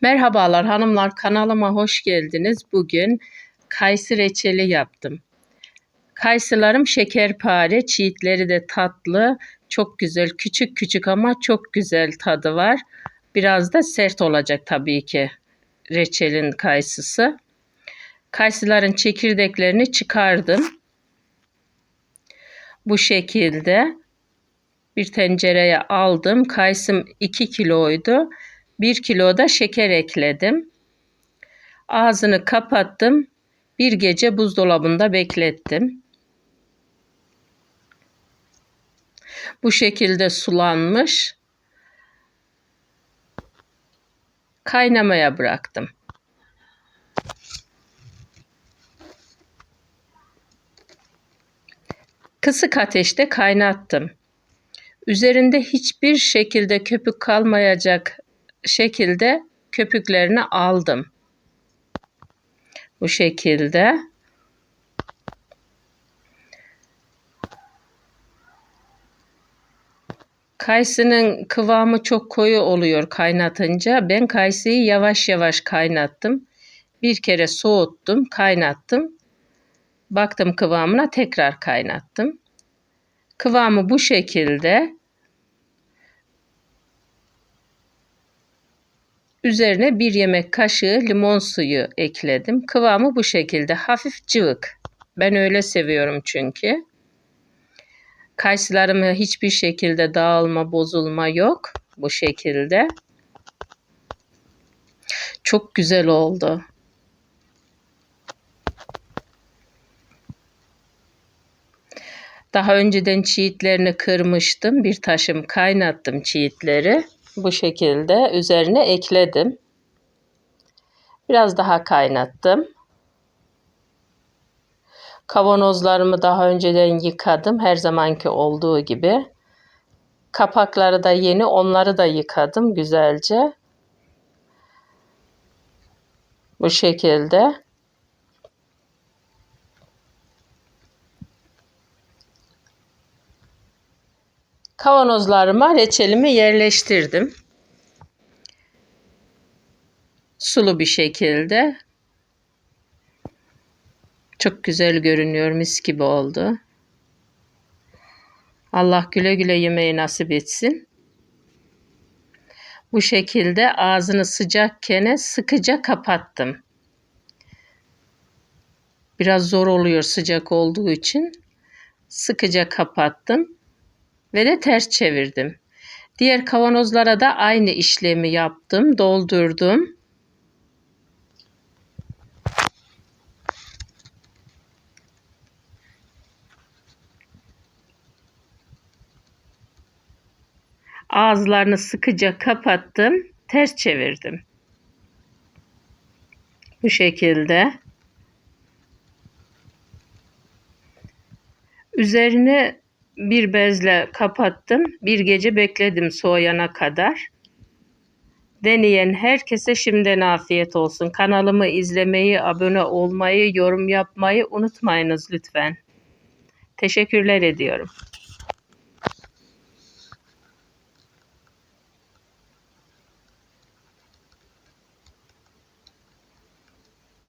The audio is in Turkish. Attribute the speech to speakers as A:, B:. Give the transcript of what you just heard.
A: Merhabalar hanımlar kanalıma hoş geldiniz. Bugün kayısı reçeli yaptım. Kayısılarım şekerpare, çiğitleri de tatlı, çok güzel, küçük küçük ama çok güzel tadı var. Biraz da sert olacak tabii ki reçelin kayısısı. Kayısıların çekirdeklerini çıkardım. Bu şekilde bir tencereye aldım. Kayısım 2 kiloydu. 1 kilo da şeker ekledim. Ağzını kapattım. Bir gece buzdolabında beklettim. Bu şekilde sulanmış. Kaynamaya bıraktım. Kısık ateşte kaynattım. Üzerinde hiçbir şekilde köpük kalmayacak şekilde köpüklerini aldım. Bu şekilde. Kayısının kıvamı çok koyu oluyor kaynatınca. Ben kayısıyı yavaş yavaş kaynattım. Bir kere soğuttum, kaynattım. Baktım kıvamına tekrar kaynattım. Kıvamı bu şekilde. Üzerine bir yemek kaşığı limon suyu ekledim. Kıvamı bu şekilde hafif cıvık. Ben öyle seviyorum çünkü. Kayısılarımı hiçbir şekilde dağılma, bozulma yok. Bu şekilde. Çok güzel oldu. Daha önceden çiğitlerini kırmıştım. Bir taşım kaynattım çiğitleri. Bu şekilde üzerine ekledim. Biraz daha kaynattım. Kavanozlarımı daha önceden yıkadım. Her zamanki olduğu gibi. Kapakları da yeni. Onları da yıkadım güzelce. Bu şekilde. Kavanozlarıma reçelimi yerleştirdim. Sulu bir şekilde. Çok güzel görünüyor, mis gibi oldu. Allah güle güle yemeği nasip etsin. Bu şekilde ağzını sıcakken sıkıca kapattım. Biraz zor oluyor sıcak olduğu için. Sıkıca kapattım ve de ters çevirdim. Diğer kavanozlara da aynı işlemi yaptım. Doldurdum. Ağızlarını sıkıca kapattım. Ters çevirdim. Bu şekilde. Üzerine bir bezle kapattım. Bir gece bekledim soğuyana kadar. Deneyen herkese şimdiden afiyet olsun. Kanalımı izlemeyi, abone olmayı, yorum yapmayı unutmayınız lütfen. Teşekkürler ediyorum.